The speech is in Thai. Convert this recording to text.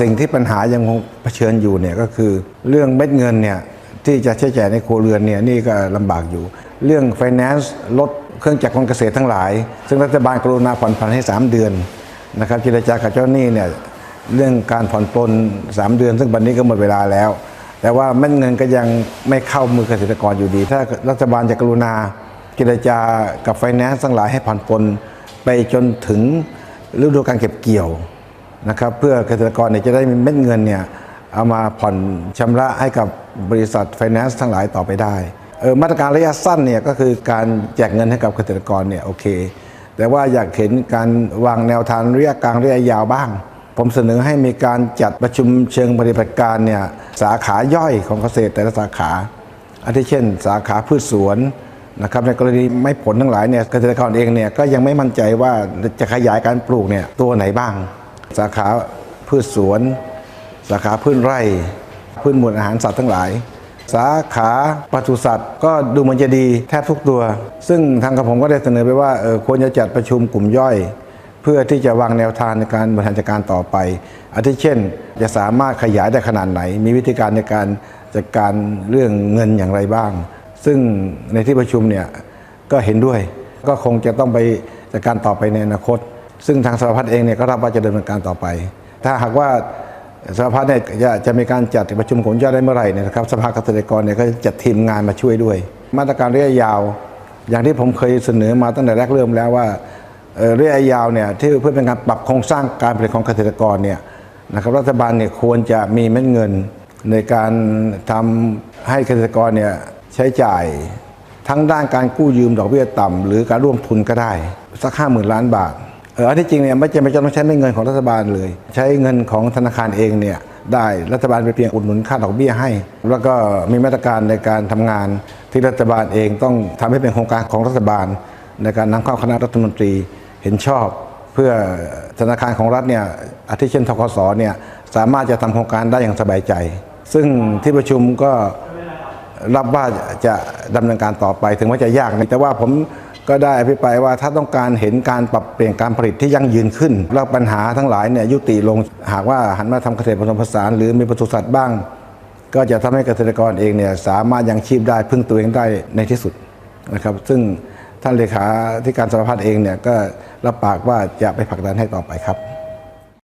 สิ่งที่ปัญหายังคงเผชิญอยู่เนี่ยก็คือเรื่องเม็ดเงินเนี่ยที่จะใช้จ่ายในครัวเรือนเนี่ยนี่ก็ลำบากอยู่ เรื่อง finance ลดเครื่องจักรกลเกษตรทั้งหลาย ซึ่งรัฐบาลกรุณาผ่อนผันให้ 3 เดือนนะครับเจรจากับเจ้าหนี้เนี่ยเรื่องการผ่อนปลน3 เดือน ซึ่งบัดนนี้ก็หมดเวลาแล้ว แต่ว่าเม็ดเงินก็ยังไม่เข้ามือเกษตรกรอยู่ดี ถ้ารัฐบาลจะกรุณาเจรจากับไฟแนนซ์ทั้งหลายให้ผ่อนปลนไปจนถึงฤดูการเก็บเกี่ยว นะครับเพื่อเกษตรกรเนี่ยจะได้มีเม็ดเงินเนี่ยเอามาผ่อนชำระให้กับบริษัทไฟแนนซ์ทั้งหลายต่อไปได้เออมาตรการระยะสั้นเนี่ยก็คือการแจกเงินให้กับเกษตรกรเนี่ยโอเค แต่ว่าอยากเห็นการวางแนวทางระยะกลางระยะยาวบ้าง ผมเสนอให้มีการจัดประชุมเชิงปฏิบัติการเนี่ยสาขาย่อยของเกษตรแต่ละสาขาอาทิเช่น สาขาพืชสวนนะครับในกรณีไม่ผลทั้งหลายเนี่ยเกษตรกรเองเนี่ยก็ยังไม่มั่นใจว่าจะขยายการปลูกเนี่ยตัวไหนบ้าง สาขาพืชสวน สาขาพืชไร่ พืชหมวดอาหารสัตว์ทั้งหลาย สาขาปศุสัตว์ ก็ดูเหมันจะดีแทบทุกตัว ซึ่งทางกระผมก็ได้เสนอไปว่าเออควรจะจัดประชุมกลุ่มย่อย เพื่อที่จะวางแนวทางในการบริหารจัดการต่อไป อาทิเช่น จะสามารถขยายได้ขนาดไหน มีวิธีการในการจัดการเรื่องเงินอย่างไรบ้าง ซึ่งในที่ประชุมเนี่ยก็เห็นด้วย ก็คงจะต้องไปจัดการต่อไปในอนาคต ซึ่งทางสภาพัฒน์เองเนี่ยก็รับว่าจะดำเนินการต่อไป ถ้าหากว่าสภาพัฒน์เนี่ยจะจะมีการจัดประชุมกลุ่มย่อยได้เมื่อไหร่เนี่ยนะครับสภาเกษตรกรเนี่ยก็จะจัดทีมงานมาช่วยด้วย มาตรการระยะยาว อย่างที่ผมเคยเสนอมาตั้งแต่แรกเริ่มแล้วว่าเระยะยาวเนี่ยที่เพื่อเป็นการปรับโครงสร้างการผลิตของเกษตรกรเนี่ยนะครับรัฐบาลเนี่ยควรจะมีเม็ดเงินในการทำให้เกษตรกรเนี่ยใช้จ่ายทั้งด้านการกู้ยืมดอกเบี้ยต่ำหรือการร่วมทุนก็ได้ สักห้าหมื่นล้านบาท อออันที่จริงเนี่ยไม่จำเป็นจะต้องใช้เงินของรัฐบาลเลย ใช้เงินของธนาคารเองเนี่ยได้รัฐบาลเป็นเพียงอุดหนุนค่าดอกเบี้ยให้ แล้วก็มีมาตรการในการทำงานที่รัฐบาลเองต้องทำให้เป็นโครงการของรัฐบาล ในการนำเข้าคณะรัฐมนตรีเห็นชอบ เพื่อธนาคารของรัฐเนี่ยอาทิเช่นทกสเนี่ยสามารถจะทำโครงการได้อย่างสบายใจ ซึ่งที่ประชุมก็รับว่าจะดำเนินการต่อไปถึงว่าจะยากนะแต่ว่าผม ก็ได้อภิปรายว่าถ้าต้องการเห็นการปรับเปลี่ยนการผลิตที่ยั่งยืนขึ้น แล้วปัญหาทั้งหลายเนี่ยยุติลงหากว่าหันมาทำเกษตรผสมผสานหรือมีปศุสัตว์บ้าง ก็จะทำให้เกษตรกรเองเนี่ยสามารถยังชีพได้พึ่งตัวเองได้ในที่สุดนะครับซึ่งท่านเลขาที่การสภาพัฒน์เองเนี่ยก็รับปากว่าจะไปผลักดันให้ต่อไปครับ